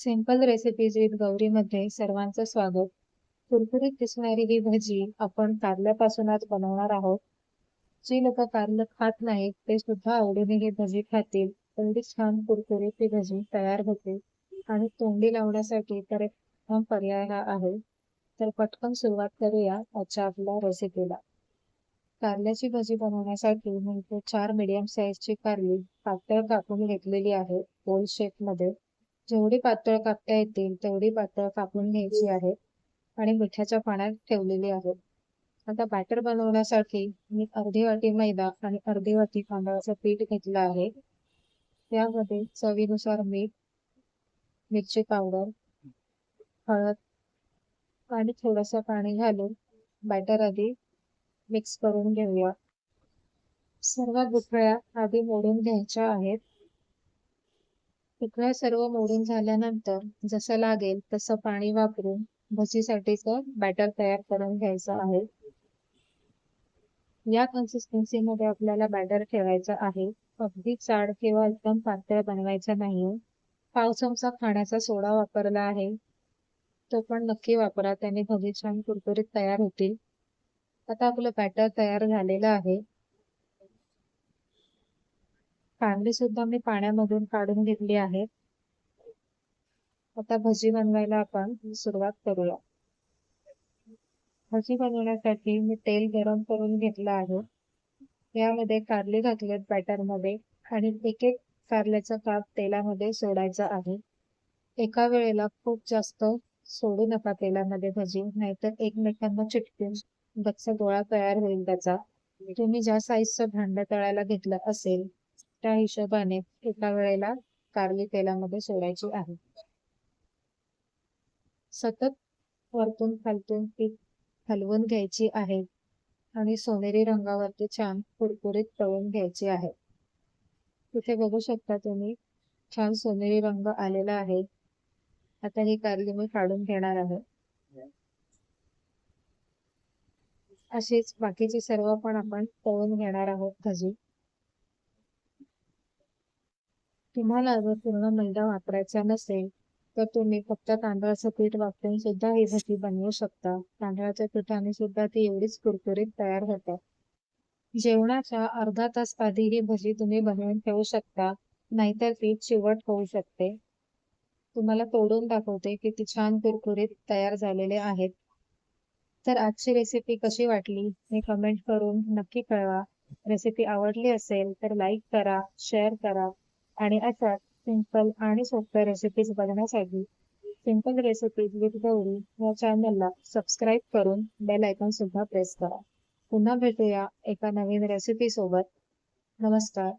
Simple recipes with गौरीमध्ये सर्वांचं स्वागत. कुरकुरीत दिसणारी ही भजी आपण कारल्यापासूनच बनवणार आहोत. जी लोक कारलं खात नाहीत ते सुद्धा आवडीने ही भजी खातील. एवढी छान कुरकुरीत ही भजी तयार होते. आणि तोंडी लावण्यासाठी तर एक उत्तम पर्याय हा आहे. तर पटकन सुरुवात करूया आजच्या आपल्या रेसिपीला कारल्याची भजी बनवण्यासाठी मी चार मीडियम साईजची कारली पातळ कापून घेतलेली आहे गोल शेपमध्ये जेवढी पातळ कापता येतील तेवढी पातळ कापून घ्यायची आहे आणि मिठाच्या पाण्यात ठेवलेली आहे. आता बॅटर बनवण्यासाठी मी अर्धी वाटी मैदा आणि अर्धी वाटी तांदळाचं पीठ घेतलं आहे. त्यामध्ये चवीनुसार मीठ मिरची पावडर हळद आणि थोडस पाणी घालून बॅटर आधी मिक्स करून घेऊया. सर्व गुठळ्या आधी मोडून घ्यायच्या आहेत. सगळं सर्व मोडून झाल्यानंतर जसं लागेल तसं पाणी वापरून भजीसाठीच बॅटर तयार करून घ्यायचं आहे. या कन्सिस्टन्सी मध्ये आपल्याला बॅटर ठेवायचं आहे. अगदी जाड किंवा एकदम पातळ बनवायचं नाहीये. पाव चमचा खाण्याचा सोडा वापरला आहे. तो पण नक्की वापरा त्याने भजी छान कुरकुरीत तयार होतील. आता आपलं बॅटर तयार झालेलं आहे. कांदे सुद्धा मी पाण्यामधून काढून घेतली आहे आता भजी बनवायला आपण सुरुवात करूया. भजी बनवण्यासाठी मी तेल गरम करून घेतलं आहे. यामध्ये कारले घातलेत बॅटरमध्ये आणि एक एक कारल्याचा काप तेलामध्ये सोडायचा आहे. एका वेळेला खूप जास्त सोडू नका तेलामध्ये भजी नाहीतर एकमेकांना चिटकून गच्च गोळा तयार होईल त्याचा. तुम्ही ज्या साईजचं भांड तळायला घेतलं असेल त्या हिशोबाने एका वेळेला कारली तेलामध्ये सोडायची आहे. सतत वरतून खालतून पीठ हलवून घ्यायची आहे आणि सोनेरी रंगावरती छान कुरकुरीत तळून घ्यायची आहे. तिथे बघू शकता तुम्ही छान सोनेरी रंग आलेला आहे. आता ही कारली मी काढून घेणार आहे. अशीच बाकीची सर्व पण आपण तळून घेणार आहोत भाजी. तुम्हाला जर पूर्ण मैदा वापरायचा नसेल तर तुम्ही फक्त तांदळाचं पीठ वापरून सुद्धा ही भजी बनवू शकता. तांदळाच्या पिठाने सुद्धा ती एवढीच कुरकुरीत तयार होतात जेवणाच्या अर्धा तास आधी ही भजी तुम्ही बनवून ठेवू शकता नाहीतर ती चिवट होऊ शकते. तुम्हाला तोडून दाखवते की ती छान कुरकुरीत तयार झालेले आहेत. तर आजची रेसिपी कशी वाटली? हे कमेंट करून नक्की कळवा. रेसिपी आवडली असेल तर लाईक करा शेअर करा. आणि अशाच सिंपल आणि सोप्या रेसिपीज बघण्यासाठी सिंपल रेसिपीज विथ गौरी या चॅनलला सबस्क्राईब करून बेल आयकॉन सुद्धा प्रेस करा. पुन्हा भेटूया एका नवीन रेसिपी सोबत. नमस्कार.